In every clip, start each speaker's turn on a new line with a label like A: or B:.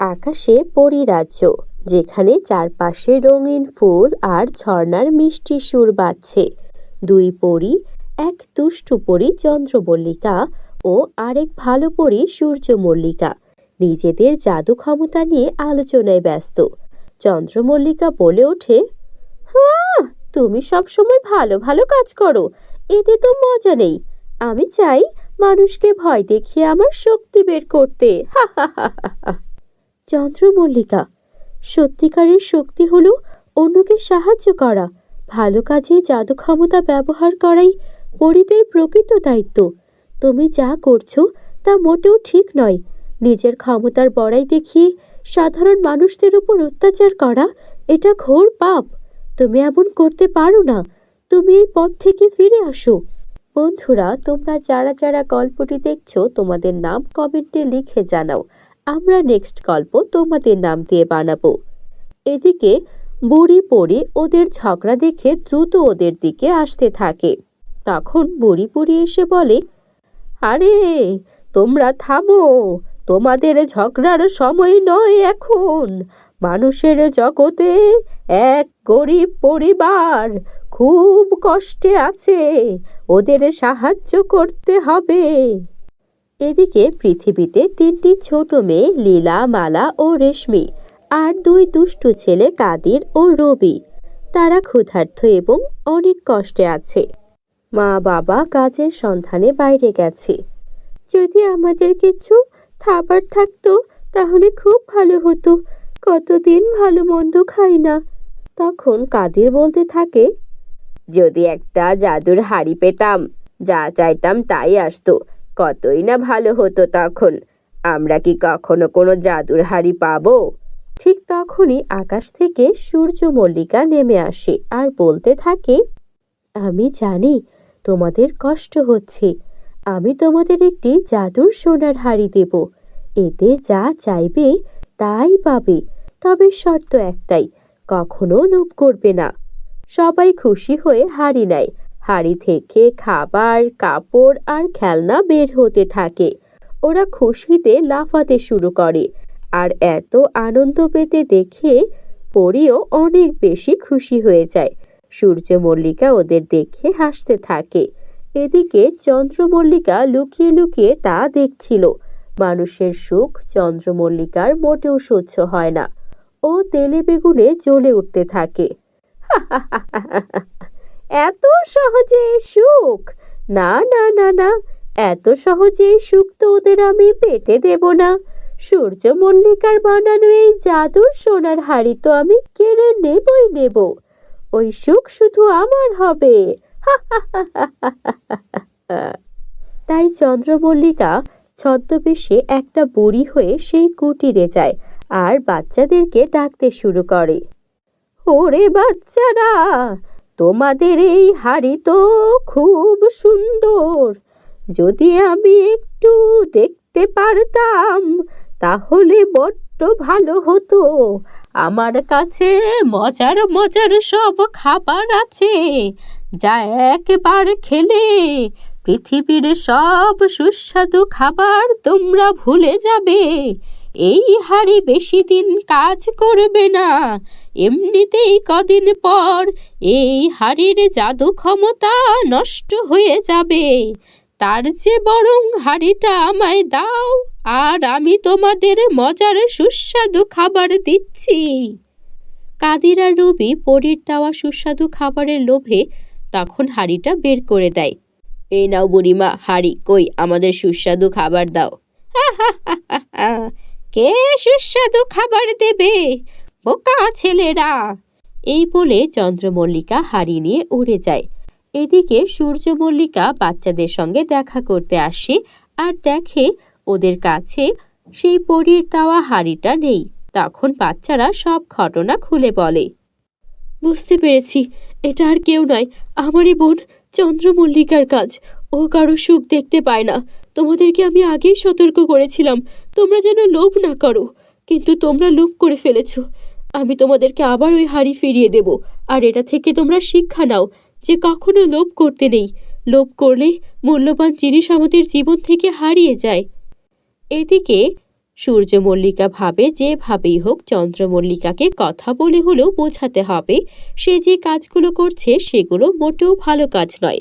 A: আকাশে পরিরাজ্য, যেখানে চারপাশে রঙিন ফুল আর ঝর্ণার মিষ্টি সুর বাজছে। দুই পরি, এক দুষ্টু পরি চন্দ্রমল্লিকা ও আরেক ভালো পরি সূর্যমল্লিকা। নিজেদের জাদু ক্ষমতা নিয়ে আলোচনায় ব্যস্ত। চন্দ্রমল্লিকা বলে ওঠে হ্যাঁ তুমি সবসময় ভালো ভালো কাজ করো, এতে তো মজা নেই। আমি চাই মানুষকে ভয় দেখিয়ে আমার শক্তি বের করতে। হা হা হা হা। চন্দ্রমল্লিকা, সত্যিকারের শক্তি হলো অন্যকে সাহায্য করা, ভালো কাজে জাদু ক্ষমতা ব্যবহার করাই পরিদের প্রকৃত দায়িত্ব। তুমি যা করছ তা মোটেও ঠিক নয়। নিজের ক্ষমতার বড়াই দেখিয়ে সাধারণ মানুষদের উপর অত্যাচার করা, এটা ঘোর পাপ। তুমি এমন করতে পারো না। তুমি এই পথ থেকে ফিরে আসো। বন্ধুরা, তোমরা যারা যারা গল্পটি দেখছ, তোমাদের নাম কমেন্টে লিখে জানাও। আমরা নেক্সট গল্প তোমাদের নাম দিয়ে বানাবো। এদিকে বুড়ি পড়ি ওদের ঝগড়া দেখে দ্রুত ওদের দিকে আসতে থাকে। তখন বুড়ি বুড়ি এসে বলে, আরে, তোমরা থামো। তোমাদের ঝগড়ার সময় নয় এখন। মানুষের জগতে এক গরিব পরিবার খুব কষ্টে আছে। ওদের সাহায্য করতে হবে। এদিকে পৃথিবীতে তিনটি ছোট মেয়ে লীলা, মালা ও রেশমি আর দুই দুষ্টু ছেলে কাদির ও রবি। তারা ক্ষুধার্ত এবং অনেক কষ্টে আছে। মা বাবা কাজের সন্ধানে বাইরে গেছে। যদি আমাদের কিছু খাবার থাকতো, তাহলে খুব ভালো হতো। কতদিন ভালো মন্দ খাই না। তখন কাদির বলতে থাকে, যদি একটা জাদুর হাড়ি পেতাম, যা চাইতাম তাই আসতো। কতই না ভালো হতো তখন। আমরা কি কখনো কোনো জাদুর হাড়ি পাবো? ঠিক তখনই আকাশ থেকে সূর্য মল্লিকা নেমে আসে আর বলতে থাকে, আমি জানি তোমাদের কষ্ট হচ্ছে। আমি তোমাদের একটি জাদুর সোনার হাড়ি দেব। এতে যা চাইবে তাই পাবে। তবে শর্ত একটাই, কখনো লোভ করবে না। সবাই খুশি হয়ে হাড়ি নেয়। হাড়ি থেকে খাবার, কাপড় আর খেলনা বের হতে থাকে। ওরা খুশিতে লাফাতে শুরু করে আর এত আনন্দ পেতে দেখে পরিও অনেক বেশি খুশি হয়ে যায়। সূর্যমল্লিকা ওদের দেখে হাসতে থাকে। এদিকে চন্দ্রমল্লিকা লুকিয়ে লুকিয়ে তা দেখছিল। মানুষের সুখ চন্দ্রমল্লিকার মোটেও সহ্য হয় না। ও তেলে বেগুনে জ্বলে উঠতে থাকে। এত সহজে সুখ? না না না না, এত সহজে সুখ তো ওদের আমি পেতে দেব না। সূর্যমল্লিকার বানানো এই জাদুর সোনার হাড়ি তো আমি কেড়ে নেবই নেব। ওই সুখ শুধু আমার হবে। তাই চন্দ্রমল্লিকা ছদ্মবেশে একটা বুড়ি হয়ে সেই কুটিরে যায় আর বাচ্চাদেরকে ডাকতে শুরু করে। ওরে বাচ্চারা তোমাদের এই হাড়ি তো খুব সুন্দর। যদি আমি একটু দেখতে পারতাম, তাহলে বড্ড ভালো হতো। আমার কাছে মজার মজার সব খাবার আছে। যা একবার খেলে পৃথিবীর সব সুস্বাদু খাবার তোমরা ভুলে যাবে। এই হাড়ি বেশি দিন কাজ করবে না। এমনিতেই কদিন পর এই হাড়ির জাদু ক্ষমতা নষ্ট হয়ে যাবে। তার চেয়ে বরং হাড়িটা আমায় দাও, আর আমি তোমাদের মজার সুস্বাদু খাবার দিচ্ছি। কাদির আর রবি পরীর দেওয়া সুস্বাদু খাবারের লোভে তখন হাড়িটা বের করে দেয়। এই নাও বুড়িমা, হাড়ি, কই আমাদের সুস্বাদু খাবার দাও। কে সুস্বাদু খাবার দেবে? বোকা ছেলেরা। এই বলে চন্দ্রমল্লিকা হাড়ি নিয়ে উড়ে যায়। এদিকে সূর্যমল্লিকা বাচ্চাদের সঙ্গে দেখা করতে আসে আর দেখে ওদের কাছে সেই পরীর দেওয়া হাড়িটা নেই। তখন বাচ্চারা সব ঘটনা খুলে বলে। বুঝতে পেরেছি, এটা আর কেউ নয়। আমারই বোন চন্দ্রমল্লিকার কাজ। ও কারও সুখ দেখতে পায় না। তোমাদেরকে আমি আগেই সতর্ক করেছিলাম। তোমরা যেন লোভ না করো। কিন্তু তোমরা লোভ করে ফেলেছো। আমি তোমাদেরকে আবার ওই হাড়ি ফিরিয়ে দেব। আর এটা থেকে তোমরা শিক্ষা নাও যে কখনো লোভ করতে নেই। লোভ করলে মূল্যবান জিনিস আমাদের জীবন থেকে হারিয়ে যায়। এদিকে সূর্যমল্লিকা ভাবে যেভাবেই হোক চন্দ্রমল্লিকাকে কথা বলে হলেও বোঝাতে হবে, সে যে কাজগুলো করছে সেগুলো মোটেও ভালো কাজ নয়।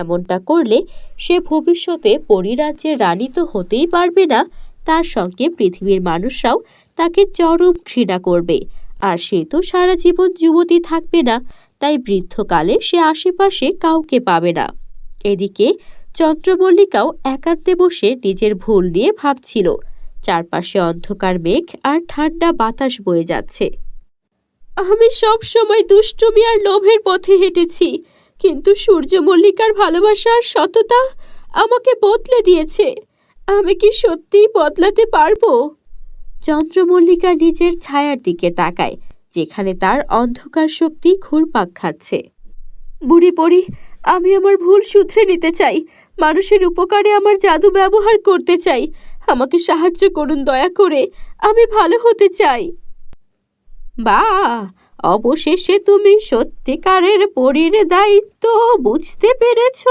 A: এমনটা করলে সে ভবিষ্যতে পরিরাজ্যের রানী তো হতেই পারবে না। তার সঙ্গে পৃথিবীর মানুষরাও তাকে চরম ঘৃণা করবে। আর সে তো সারা জীবন যুবতী থাকবে না, তাই বৃদ্ধকালে সে আশেপাশে কাউকে পাবে না। এদিকে চন্দ্রমল্লিকাও একান্তে বসে নিজের ভুল নিয়ে ভাবছিল। চারপাশে অন্ধকার মেঘ আর ঠান্ডা বাতাস বয়ে যাচ্ছে। আমি সব সময় দুষ্টুমি আর লোভের পথে হেঁটেছি। কিন্তু সূর্যমল্লিকার ভালোবাসা আর সততা আমাকে বদলে দিয়েছে। আমি কি সত্যিই বদলাতে পারব? চন্দ্রমল্লিকা নিজের ছায়ার দিকে তাকায়, যেখানে তার অন্ধকার শক্তি ঘুরপাক খাচ্ছে। বুড়ি পড়ি আমি আমার ভুল শুধরে নিতে চাই। মানুষের উপকারে আমার জাদু ব্যবহার করতে চাই। আমাকে সাহায্য করুন দয়া করে। আমি ভালো হতে চাই। বা অবশেষে তুমি সত্যিকারের পরীর দায়িত্ব বুঝতে পেরেছ।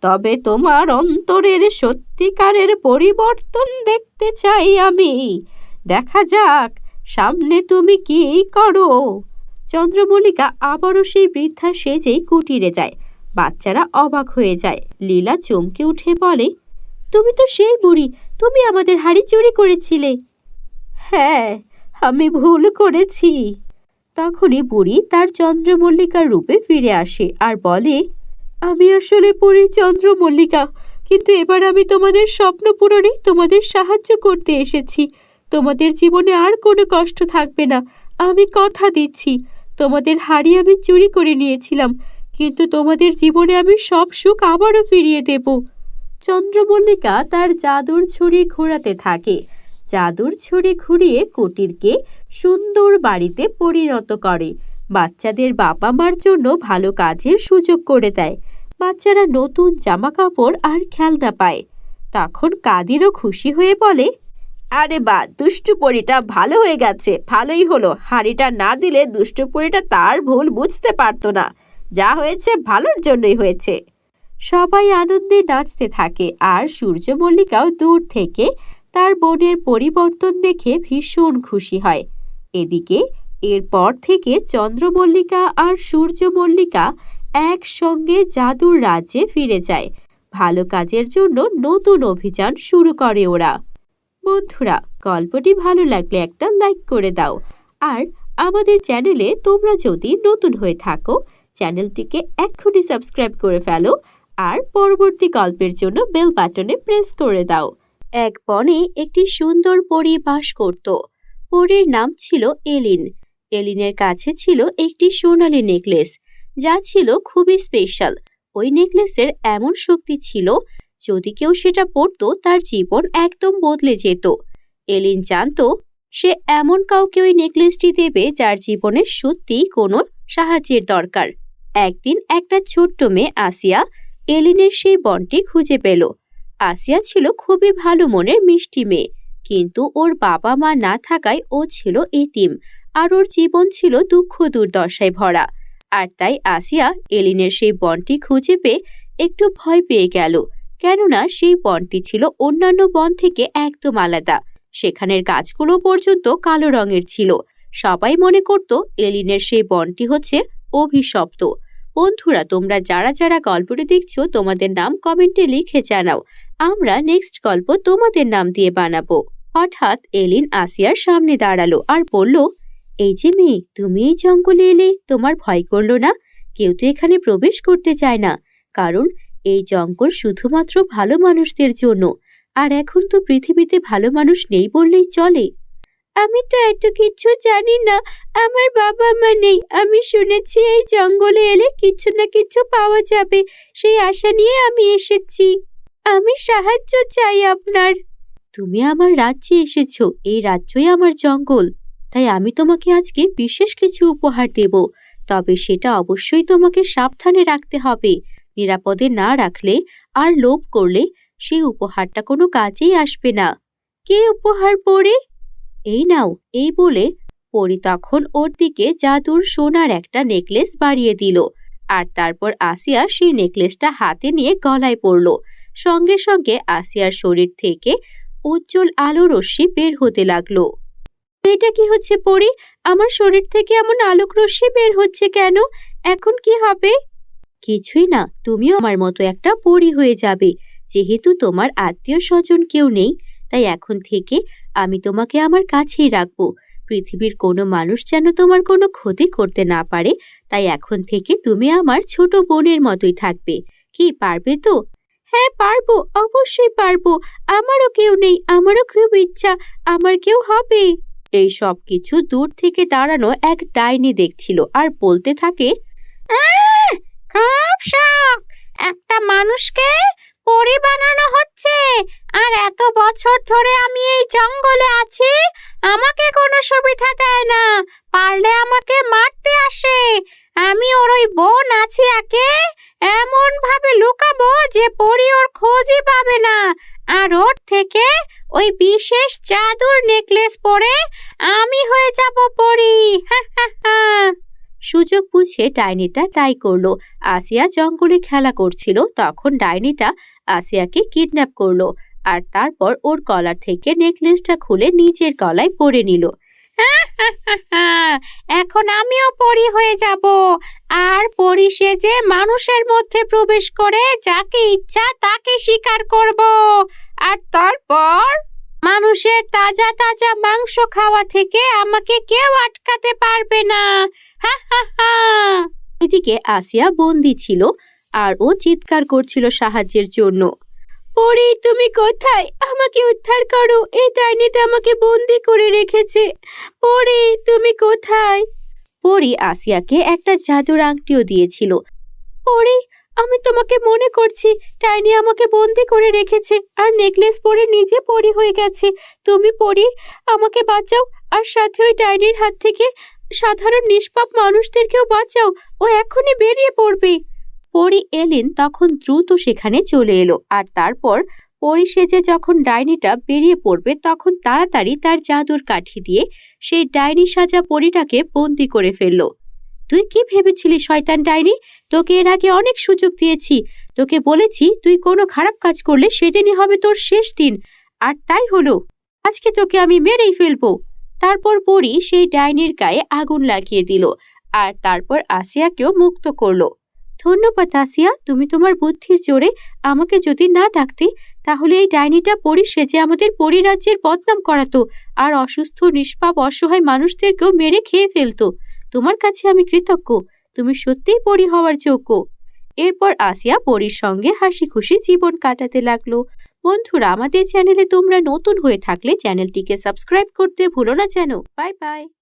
A: তবে তোমার অন্তরের সত্যিকারের পরিবর্তন দেখতে চাই আমি। দেখা যাক, সামনে তুমি কি করো। চন্দ্রমল্লিকা আবারও সেই বৃদ্ধা সেজেই কুটিরে যায়। বাচ্চারা অবাক হয়ে যায়। লীলা চমকে উঠে বলে, তুমি তো সেই বুড়ি, তুমি আমাদের হাড়ি চুরি করেছিলে। হ্যাঁ আমি ভুল করেছি। তখনই বুড়ি তার চন্দ্রমল্লিকার রূপে ফিরে আসে আর বলে, আমি আসলে পড়ি চন্দ্রমল্লিকা, কিন্তু এবার আমি তোমাদের স্বপ্ন পূরণে তোমাদের সাহায্য করতে এসেছি। তোমাদের জীবনে আর কোনো কষ্ট থাকবে না। আমি কথা দিচ্ছি। তোমাদের হাড়ি আমি চুরি করে নিয়েছিলাম, কিন্তু তোমাদের জীবনে আমি সব সুখ আবারও ফিরিয়ে দেব। চন্দ্রমল্লিকা তার জাদুর ছুরি ঘোরাতে থাকে। জাদুর ছুরি ঘুরিয়ে কুটিরকে সুন্দর বাড়িতে পরিণত করে। বাচ্চাদের বাবা মার জন্য ভালো কাজের সুযোগ করে দেয়। বাচ্চারা নতুন জামা কাপড় আর খেলনা পায়। তখন কাদিরও খুশি হয়ে বলে, আরে বা, দুষ্টু পরিটা ভালো হয়ে গেছে, ভালোই হলো। হাঁড়িটা না দিলে দুষ্টু পরিটা তার ভুল বুঝতে পারতো না। যা হয়েছে ভালোর জন্যই হয়েছে। সবাই আনন্দে নাচতে থাকে আর সূর্যমল্লিকাও দূর থেকে তার বোনের পরিবর্তন দেখে ভীষণ খুশি হয়। এদিকে এরপর থেকে চন্দ্রমল্লিকা আর সূর্যমল্লিকা একসঙ্গে জাদুর রাজ্যে ফিরে যায়। ভালো কাজের জন্য নতুন অভিযান শুরু করে ওরা। বন্ধুরা, গল্পটি ভালো লাগলে একটা লাইক করে দাও। আর আমাদের চ্যানেলে তোমরা যদি নতুন হয়ে থাকো, চ্যানেলটিকে এক্ষুনি সাবস্ক্রাইব করে ফেলো। আর পরবর্তী গল্পের জন্য বেল বাটনে প্রেস করে দাও। এক বনে একটি সুন্দর পরী বাস করত। পরীর নাম ছিল এলিন। এলিনের কাছে ছিল একটি সোনালী নেকলেস, যা ছিল খুবই স্পেশাল। ওই নেকলেসের এমন শক্তি ছিল, যদি কেউ সেটা পরতো, তার জীবন একদম বদলে যেত। এলিন জানতো, সে এমন কাউকে ওই নেকলেসটি দেবে যার জীবনে সত্যিই কোনো সাহায্যের দরকার। একদিন একটা ছোট্ট মেয়ে আসিয়া এলিনের সেই বনটি খুঁজে পেল। আসিয়া ছিল খুবই ভালো মনের মিষ্টি মেয়ে, কিন্তু ওর বাবা মা না থাকায় ও ছিল এতিম, আর ওর জীবন ছিল দুঃখ দুর্দশায় ভরা। আর তাই আসিয়া এলিনের সেই বনটি খুঁজে পেয়ে একটু ভয় পেয়ে গেল, কেননা সেই বনটি ছিল অন্যান্য বন থেকে একদম আলাদা। সেখানের গাছগুলো পর্যন্ত কালো রঙের ছিল। সবাই মনে করত এলিনের সেই বনটি হচ্ছে অভিশপ্ত। বন্ধুরা, তোমরা যারা যারা গল্পটি দেখছ, তোমাদের নাম কমেন্টে লিখে জানাও। আমরা নেক্সট গল্প তোমাদের নাম দিয়ে বানাবো। হঠাৎ এলিন আসিয়ার সামনে দাঁড়াল আর বলল, এই যে মেয়ে, তুমি এই জঙ্গলে এলে তোমার ভয় করল না? কেউ তো এখানে প্রবেশ করতে চায় না। কারণ এই জঙ্গল শুধুমাত্র ভালো মানুষদের জন্য, আর এখন তো পৃথিবীতে ভালো মানুষ নেই বললেই চলে। আমি তো এত কিছু জানি না, আমার বাবা মা নেই। আমি শুনেছি এই জঙ্গলে এলে কিছু না কিছু পাওয়া যাবে। সেই আশা নিয়ে আমি এসেছি। আমি সাহায্য চাই আপনার। তুমি আমার রাজ্যে এসেছ, এই রাজ্যই আমার জঙ্গল। তাই আমি তোমাকে আজকে বিশেষ কিছু উপহার দেব, তবে সেটা অবশ্যই তোমাকে সাবধানে রাখতে হবে। নিরাপদে না রাখলে আর লোভ করলে সেই উপহারটা কোনো কাজেই আসবে না। কে উপহার পরে এই নাও, এই বলে পরি তখন ওর দিকে জাদুর সোনার একটা নেকলেস বাড়িয়ে দিল, আর তারপর আসিয়া সেই নেকলেসটা হাতে নিয়ে গলায় পড়ল। সঙ্গে সঙ্গে আসিয়ার শরীর থেকে উজ্জ্বল আলো রশ্মি বের হতে লাগল। এটা কি হচ্ছে পরি আমার শরীর থেকে এমন আলোক রশ্মি বের হচ্ছে কেন? এখন কি হবে? কিছুই না, তুমিও আমার মতো একটা পরি হয়ে যাবে। যেহেতু তোমার আত্মীয় স্বজন কেউ নেই, তাই এখন থেকে আমি তোমাকে আমার কাছেই রাখব। পৃথিবীর কোনো মানুষ যেন তোমার কোনো ক্ষতি করতে না পারে, তাই এখন থেকে তুমি আমার ছোট বোনের মতোই থাকবে। কি, পারবে তো? হ্যাঁ পারব, অবশ্যই পারব। আমারও কেউ নেই, আমারও খুব ইচ্ছা, আমার কেউ হবে। এই সব কিছু দূর থেকে দাঁড়ানো এক ডাইনি দেখছিল আর বলতে থাকে খুব শখ! একটা মানুষকে পরি বানানো হচ্ছে। আর এত বছর ধরে আমি এই জঙ্গলে আছি, আমাকে কোনো সুবিধা দেয় না। পারলে আমাকে মারতে আসে। আমি ওর ওই বোন আছি একে। এমন ভাবে লুকাবো যে পরি ওর খোঁজই পাবে না। আর ওর থেকে ওই বিশেষ জাদুর নেকলেস পরে আমি হয়ে যাব পরি। সুযোগ বুঝে ডাইনিটা তাই করল। আসিয়া জঙ্গলে খেলা করছিল। তখন ডাইনিটা আসিয়াকে কিডন্যাপ করল। আর তারপর ওর গলার থেকে নেকলেসটা খুলে নিজের গলায় পরে নিল। এখন আমিও পরি হয়ে যাব। আর পরি সেজে মানুষের মধ্যে প্রবেশ করে যাকে ইচ্ছা তাকে শিকার করব। আর তারপর মানুষের তাজা তাজা মাংস খাওয়া থেকে আমাকে কেউ আটকাতে পারবে না। হা হা হা। এদিকে আসিয়া বন্দি ছিল আর ও চিৎকার করছিল সাহায্যের জন্য। পরি তুমি কোথায়? আমাকে উদ্ধার করো। এই ডাইনিটা আমাকে বন্দি করে রেখেছে। পরি তুমি কোথায়? পরি আসিয়াকে একটা জাদুর আংটিও দিয়েছিল। পরি আমি তোমাকে মনে করছি টাইনি আমাকে বন্দি করে রেখেছে আর নেকলেস পরে নিজে পরি হয়ে গেছে। তুমি পরি, আমাকে বাঁচাও আর সাথে ওই ডাইনির হাত থেকে সাধারণ নিষ্পাপ মানুষদেরকেও বাঁচাও। ও এখনই বেরিয়ে পড়বে। পরি এলেন তখন দ্রুত সেখানে চলে এলো আর তারপর পরি সেজে যখন ডাইনিটা বেরিয়ে পড়বে তখন তাড়াতাড়ি তার জাদুর কাঠি দিয়ে সেই ডাইনি সাজা পরিটাকে বন্দি করে ফেলল। তুই কি ভেবেছিলি, শয়তান ডাইনি? তোকে এর আগে অনেক সুযোগ দিয়েছি। তোকে বলেছি তুই কোনো খারাপ কাজ করলে সেদিনই হবে তোর শেষ দিন। আর তাই হলো। আজকে তোকে আমি মেরেই ফেলব। তারপর পরি সেই ডাইনির গায়ে আগুন লাগিয়ে দিল আর তারপর আসিয়াকেও মুক্ত করল। ধন্যবাদ, আসিয়া। তুমি তোমার বুদ্ধির জোরে আমাকে যদি না ডাকতে, তাহলে এই ডাইনিটা পরি সেজে আমাদের পরিরাজ্যের বদনাম করাতো আর অসুস্থ, নিষ্পাপ, অসহায় মানুষদেরকেও মেরে খেয়ে ফেলতো। তোমার কাছে আমি কৃতজ্ঞ। তুমি সত্যিই পরি হওয়ার যোগ্য। এরপর আসিয়া পরির সঙ্গে হাসি খুশি জীবন কাটাতে লাগল। বন্ধুরা, আমাদের চ্যানেলে তোমরা নতুন হয়ে থাকলে চ্যানেলটিকে সাবস্ক্রাইব করতে ভুলো না যেন। Bye bye.